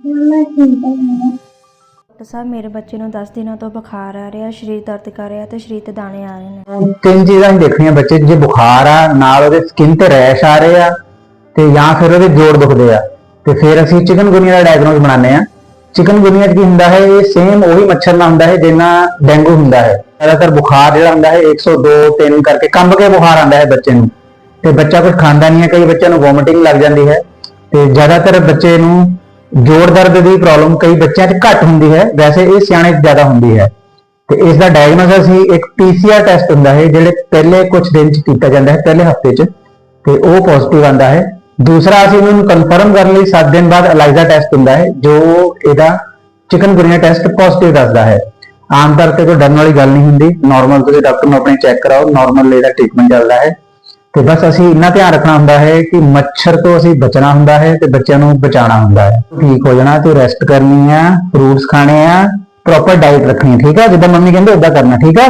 ਮੈਂ ਠੀਕ ਹਾਂ ਡਾਕਟਰ ਸਾਹਿਬ ਮੇਰੇ ਬੱਚੇ ਨੂੰ 10 ਦਿਨਾਂ ਤੋਂ ਬੁਖਾਰ ਆ ਰਿਹਾ ਸਰੀਰ ਦਰਦ ਕਰ ਰਿਹਾ ਤੇ ਸਰੀਰ ਤੇ ਦਾਣੇ ਆ ਰਹੇ ਨੇ। ਤਿੰਨ ਚੀਜ਼ਾਂ ਹੀ ਦੇਖਣੀਆਂ ਬੱਚੇ 'ਚ, ਜੇ ਬੁਖਾਰ ਆ ਨਾਲ ਉਹਦੇ ਸਕਿਨ ਤੇ ਰੈਸ਼ ਆ ਰਹੇ ਆ ਤੇ ਜਾਂ ਫਿਰ ਉਹਦੇ ਜੋੜ ਦੁਖਦੇ ਆ। ਤੇ ਫਿਰ ਅਸੀਂ ਚਿਕਨਗੁਨੀਆ ਦਾ ਡਾਇਗਨੋਸ ਬਣਾਉਂਦੇ ਆ ਚਿਕਨਗੁਨੀਆ 'ਚ ਕੀ ਹੁੰਦਾ ਹੈ? ਇਹ ਸੇਮ ਉਹੀ ਮੱਛਰ ਨਾਲ ਹੁੰਦਾ ਹੈ ਜਿੰਨਾ ਡੇਂਗੂ ਹੁੰਦਾ ਹੈ। ਜ਼ਿਆਦਾਤਰ ਬੁਖਾਰ ਜਿਹੜਾ ਹੁੰਦਾ ਹੈ 102 3 ਕਰਕੇ ਕੰਬ ਕੇ ਬੁਖਾਰ ਆਉਂਦਾ ਹੈ ਬੱਚੇ ਨੂੰ। ਤੇ ਬੱਚਾ ਕੁਝ ਖਾਂਦਾ ਨਹੀਂ ਹੈ ਕਈ ਬੱਚਿਆਂ ਨੂੰ ਵੋਮਿਟਿੰਗ ਲੱਗ ਜਾਂਦੀ ਹੈ। ਤੇ ਜ਼ਿਆਦਾਤਰ ਬੱਚੇ ਨੂੰ ਜੋੜ ਦਰਦ ਦੀ ਪ੍ਰੋਬਲਮ ਕਈ ਬੱਚਿਆਂ 'ਚ ਘੱਟ ਹੁੰਦੀ ਹੈ, ਵੈਸੇ ਇਹ ਸਿਆਣੇ 'ਚ ਜ਼ਿਆਦਾ ਹੁੰਦੀ ਹੈ। ਤੇ ਇਸ ਦਾ ਡਾਇਗਨੋਸਿਸ ਹੀ ਇੱਕ ਪੀਸੀਆਰ ਟੈਸਟ ਹੁੰਦਾ ਹੈ, ਜਿਹੜੇ ਪਹਿਲੇ ਕੁਝ ਦਿਨ 'ਚ ਕੀਤਾ ਜਾਂਦਾ ਹੈ, ਪਹਿਲੇ ਹਫ਼ਤੇ 'ਚ। ਤੇ ਉਹ ਪੋਜ਼ਿਟਿਵ ਆਂਦਾ ਹੈ। ਦੂਸਰਾ, ਅਸੀਂ ਉਹਨੂੰ ਕਨਫਰਮ ਕਰਨ ਲਈ 7 ਦਿਨ ਬਾਅਦ ਅਲਾਈਜ਼ਾ ਟੈਸਟ ਹੁੰਦਾ ਹੈ, ਜੋ ਇਹਦਾ ਚਿਕਨ ਚਿਕਨਗੁਨੀਆ ਟੈਸਟ ਪੋਜ਼ਿਟਿਵ ਦੱਸਦਾ ਹੈ। ਆਮ ਤੌਰ ਤੇ ਕੋਈ ਡਰਨ ਵਾਲੀ ਗੱਲ ਨਹੀਂ ਹੁੰਦੀ। ਨਾਰਮਲ ਤੁਸੀਂ ਡਾਕਟਰ ਨੂੰ ਆਪਣੇ ਚੈੱਕ ਕਰਾਓ ਨਾਰਮਲ ਇਹਦਾ ਟ੍ਰੀਟਮੈਂਟ ਚੱਲਦਾ ਹੈ। ਤੇ ਬਸ ਅਸੀਂ ਇੰਨਾ ਧਿਆਨ ਰੱਖਣਾ ਹੁੰਦਾ ਹੈ ਕਿ ਮੱਛਰ ਤੋਂ ਅਸੀਂ ਬਚਣਾ ਹੁੰਦਾ ਹੈ ਤੇ ਬੱਚਿਆਂ ਨੂੰ ਬਚਾਉਣਾ ਹੁੰਦਾ ਹੈ। ਠੀਕ ਹੋ ਜਾਣਾ, ਤੇ ਰੈਸਟ ਕਰਨੀ ਆ ਫਰੂਟਸ ਖਾਣੇ ਆ ਪ੍ਰੋਪਰ ਡਾਈਟ ਰੱਖਣੀ ਠੀਕ ਆ? ਜਿੱਦਾਂ ਮੰਮੀ ਕਹਿੰਦੇ ਉਦਾਂ ਕਰਨਾ, ਠੀਕ ਹੈ